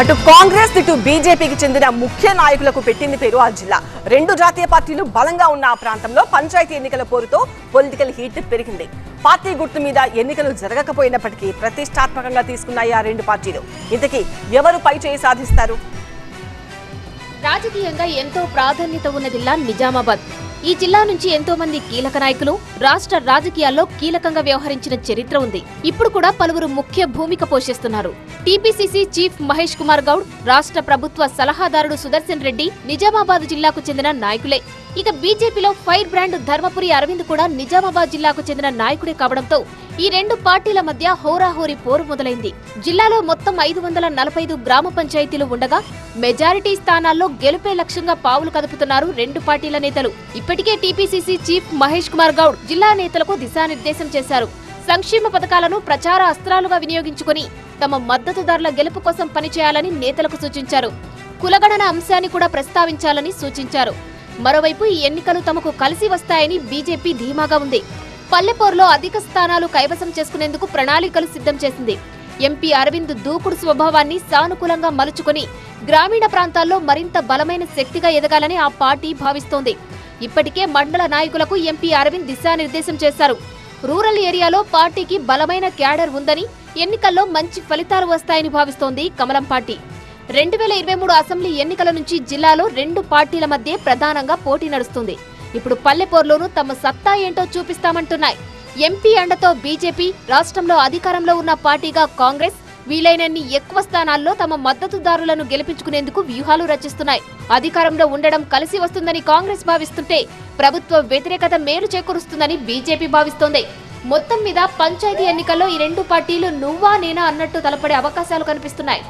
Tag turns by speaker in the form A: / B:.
A: అటు కాంగ్రెస్ ఇటు బీజేపీకి చెందిన ముఖ్య నాయకులకు పెట్టింది పేరు ఆ జిల్లా. రెండు జాతీయ పార్టీలు బలంగా ఉన్న ఆ ప్రాంతంలో పంచాయతీ ఎన్నికల పోరుతో పొలిటికల్ హీట్ పెరిగింది. పార్టీ గుర్తు మీద ఎన్నికలు జరగకపోయినప్పటికీ ప్రతిష్టాత్మకంగా తీసుకున్నాయి ఆ రెండు పార్టీలు. ఇంతకీ ఎవరు పై చేయి సాధిస్తారు?
B: రాజకీయంగా ఎంతో ప్రాధాన్యత ఉన్న జిల్లా నిజామాబాద్. ఈ జిల్లా నుంచి ఎంతో మంది కీలక నాయకులు రాష్ట్ర రాజకీయాల్లో కీలకంగా వ్యవహరించిన చరిత్ర ఉంది. ఇప్పుడు కూడా పలువురు ముఖ్య భూమిక పోషిస్తున్నారు. టీపీసీసీ చీఫ్ మహేష్ కుమార్ గౌడ్ రాష్ట్ర ప్రభుత్వ సలహాదారుడు సుదర్శన్ రెడ్డి నిజామాబాద్ జిల్లాకు చెందిన నాయకులే. ఇక బీజేపీలో ఫైర్ బ్రాండ్ ధర్మపురి అరవింద్ కూడా నిజామాబాద్ జిల్లాకు చెందిన నాయకుడే కావడంతో ఈ రెండు పార్టీల మధ్య హోరాహోరీ పోరు మొదలైంది. జిల్లాలో మొత్తం ఐదు వందల నలభై ఐదు గ్రామ పంచాయతీలు ఉండగా మెజారిటీ స్థానాల్లో గెలుపే లక్ష్యంగా పావులు కదుపుతున్నారు రెండు పార్టీల నేతలు. ఇప్పటికే టీపీసీసీ చీఫ్ మహేష్ కుమార్ గౌడ్ జిల్లా నేతలకు దిశానిర్దేశం చేశారు. సంక్షేమ పథకాలను ప్రచార అస్త్రాలుగా వినియోగించుకుని తమ మద్దతుదారుల గెలుపు కోసం పనిచేయాలని నేతలకు సూచించారు. కులగణన అంశాన్ని కూడా ప్రస్తావించాలని సూచించారు. మరోవైపు ఈ ఎన్నికలు తమకు కలిసి వస్తాయని బీజేపీ ధీమాగా ఉంది. పల్లెపోరులో అధిక స్థానాలు కైవసం చేసుకునేందుకు ప్రణాళికలు సిద్ధం చేసింది. ఎంపీ అరవింద్ దూకుడు స్వభావాన్ని సానుకూలంగా మలుచుకుని గ్రామీణ ప్రాంతాల్లో మరింత బలమైన శక్తిగా ఎదగాలని ఆ పార్టీ భావిస్తోంది. ఇప్పటికే మండల నాయకులకు ఎంపీ అరవింద్ దిశానిర్దేశం చేశారు. రూరల్ ఏరియాలో పార్టీకి బలమైన క్యాడర్ ఉందని ఎన్నికల్లో మంచి ఫలితాలు వస్తాయని భావిస్తోంది కమలం పార్టీ. రెండు వేల ఇరవై మూడు అసెంబ్లీ ఎన్నికల నుంచి జిల్లాలో రెండు పార్టీల మధ్య ప్రధానంగా పోటీ నడుస్తుంది. ఇప్పుడు పల్లెపోర్లోనూ తమ సత్తా ఏంటో చూపిస్తామంటున్నాయి. ఎంపీ అండతో బీజేపీ రాష్ట్రంలో అధికారంలో ఉన్న పార్టీగా కాంగ్రెస్ వీలైనన్ని ఎక్కువ స్థానాల్లో తమ మద్దతుదారులను గెలిపించుకునేందుకు వ్యూహాలు రచిస్తున్నాయి. అధికారంలో ఉండడం కలిసి వస్తుందని కాంగ్రెస్ భావిస్తుంటే ప్రభుత్వ వ్యతిరేకత మేలు చేకూరుస్తుందని బీజేపీ భావిస్తోంది. మొత్తం మీద పంచాయతీ ఎన్నికల్లో ఈ రెండు పార్టీలు నువ్వా నేనా అన్నట్టు తలపడే అవకాశాలు కనిపిస్తున్నాయి.